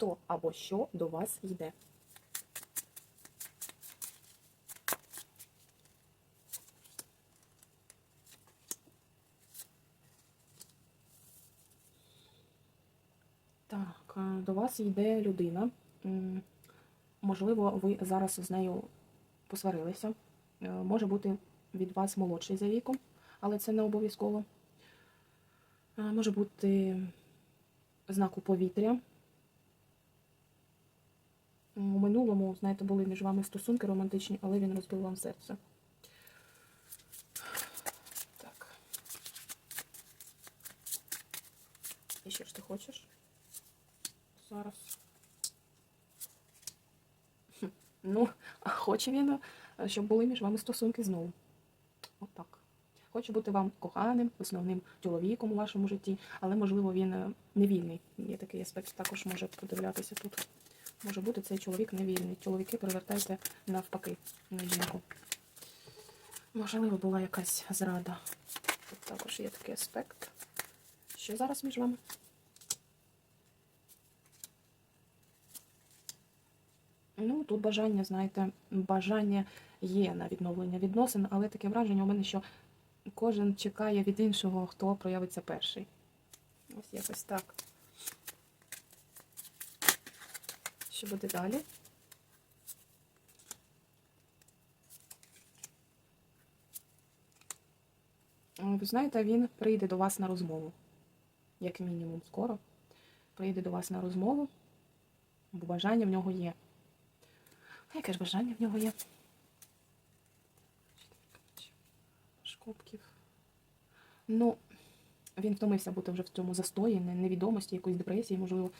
хто або що до вас йде. Так, е, до вас йде людина. Можливо, ви зараз з нею посварилися. Е, Може бути від вас молодший за віком, але це не обов'язково. Е, Може бути знаку повітря. У минулому, знаєте, були між вами стосунки романтичні, але він розбив вам серце. Так. І що ж ти хочеш? Зараз. Хм, Ну, хоче він, е, щоб були між вами стосунки знову. Отак. Хоче бути вам коханим, основним чоловіком у вашому житті, але, можливо, він е, невільний. Є такий аспект, також може подивлятися тут. Може бути цей чоловік невільний. Чоловіки перевертайте навпаки на жінку. Можливо, була якась зрада. Тут також є такий аспект. Що зараз між вами? Ну, тут бажання, знаєте, бажання є на відновлення відносин, але таке враження у мене, що кожен чекає від іншого, хто проявиться перший. Ось якось так. Що буде далі? Е, Ви знаєте, він прийде до вас на розмову. Як мінімум, скоро. Прийде до вас на розмову, бо бажання в нього є. А яке ж бажання в нього є? Шкопків. Ну, він втомився бути вже в цьому застої, невідомості, якоїсь депресії, можливо,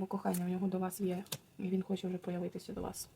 кохання в нього до вас є, і він хоче вже появитися до вас.